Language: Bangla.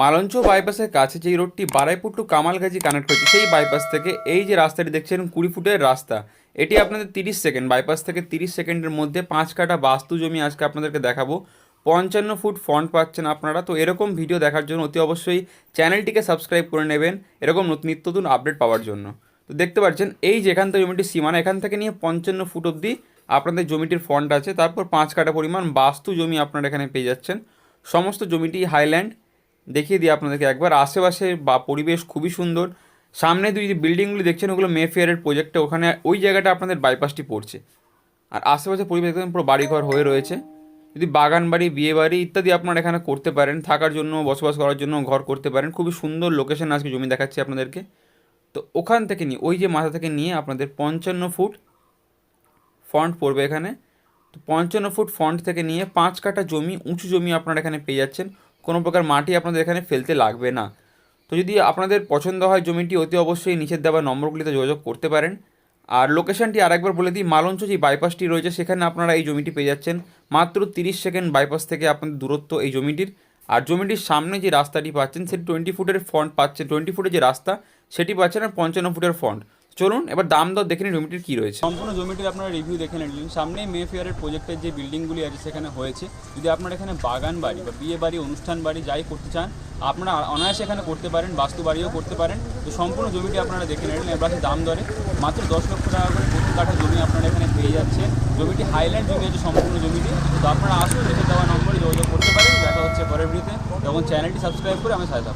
মালঞ্চ বাইপাসের কাছে যেই রোডটি বারাইপুর টু কামালগাজি কানেক্ট হচ্ছে সেই বাইপাস থেকে এই যে রাস্তাটি দেখছেন কুড়ি ফুটের রাস্তা, এটি আপনাদের তিরিশ সেকেন্ড, বাইপাস থেকে তিরিশ সেকেন্ডের মধ্যে পাঁচ কাটা বাস্তু জমি আজকে আপনাদেরকে দেখাবো। পঞ্চান্ন ফুট ফন্ট পাচ্ছেন আপনারা, তো এরকম ভিডিও দেখার জন্য অতি অবশ্যই চ্যানেলটিকে সাবস্ক্রাইব করে নেবেন, এরকম নতুন নিত্য নতুন আপডেট পাওয়ার জন্য। তো দেখতে পাচ্ছেন, এই যে এখান থেকে জমিটির সীমানা, এখান থেকে নিয়ে পঞ্চান্ন ফুট অবধি আপনাদের জমিটির ফন্ট আছে, তারপর পাঁচ কাটা পরিমাণ বাস্তু জমি আপনারা এখানে পেয়ে যাচ্ছেন। সমস্ত জমিটি হাইল্যান্ড দেখিয়ে দিই আপনাদেরকে একবার। আশেপাশে বা পরিবেশ খুবই সুন্দর। সামনে দুই যে বিল্ডিংগুলি দেখছেন, ওগুলো মেফেয়ারের প্রজেক্টে ওখানে ওই জায়গাটা আপনাদের বাইপাসটি পড়ছে। আর আশেপাশে পরিবেশ দেখবেন পুরো বাড়িঘর হয়ে রয়েছে। যদি বাগান বাড়ি, বিয়ে বাড়ি ইত্যাদি আপনারা এখানে করতে পারেন, থাকার জন্য, বসবাস করার জন্য ঘর করতে পারেন, খুবই সুন্দর লোকেশন আজকে জমি দেখাচ্ছি আপনাদেরকে। তো ওখান থেকে নিয়ে, ওই যে মাথা থেকে নিয়ে আপনাদের পঞ্চান্ন ফুট ফন্ট পড়বে এখানে। তো পঞ্চান্ন ফুট ফন্ট থেকে নিয়ে পাঁচ কাঠা জমি, উঁচু জমি আপনারা এখানে পেয়ে যাচ্ছেন। কোনো প্রকার মাটি আপনাদের এখানে ফেলতে লাগবে না। তো যদি আপনাদের পছন্দ হয় জমিটি, অতি অবশ্যই নিচের দেওয়া নম্বরগুলিতে যোগাযোগ করতে পারেন। আর লোকেশনটি আরেকবার বলে দিই, মালঞ্চ যে বাইপাসটি রয়েছে, সেখানে আপনারা এই জমিটি পেয়ে যাচ্ছেন। মাত্র তিরিশ সেকেন্ড বাইপাস থেকে আপনাদের দূরত্ব এই জমিটির। আর জমিটির সামনে যে রাস্তাটি পাচ্ছেন সেটি টোয়েন্টি ফুটের ফন্ট পাচ্ছেন। টোয়েন্টি ফুটের যে রাস্তা, সেটি পাচ্ছেন আর পঞ্চান্ন ফুটের ফন্ট চলুন, এবার দাম দর দেখে নিন জমিটির কী রয়েছে। সম্পূর্ণ জমিটির আপনারা রিভিউ দেখে নিলেন। সামনে মে ফেয়ারের প্রজেক্টের যে বিল্ডিংগুলি আছে, সেখানে হয়েছে। যদি আপনারা এখানে বাগান বাড়ি বা বিয়ে বাড়ি, অনুষ্ঠান বাড়ি যাই করতে চান, আপনারা অনায়াসে এখানে করতে পারেন, বাস্তু বাড়িও করতে পারেন। তো সম্পূর্ণ জমিটি আপনারা দেখে নিলেন, এবার আছে দাম দরে মাত্র দশ লক্ষ টাকা করে প্রতি কাঠা জমি আপনারা এখানে পেয়ে যাচ্ছেন। জমিটি হাইল্যান্ড জমি আছে সম্পূর্ণ জমিটি। তো আপনারা আসুন রেখে দেওয়া নম্বরে যোগাযোগ করতে পারেন। দেখা হচ্ছে পরের ভিডিওতে। তখন চ্যানেলটি সাবস্ক্রাইব করে আমি থাকুন।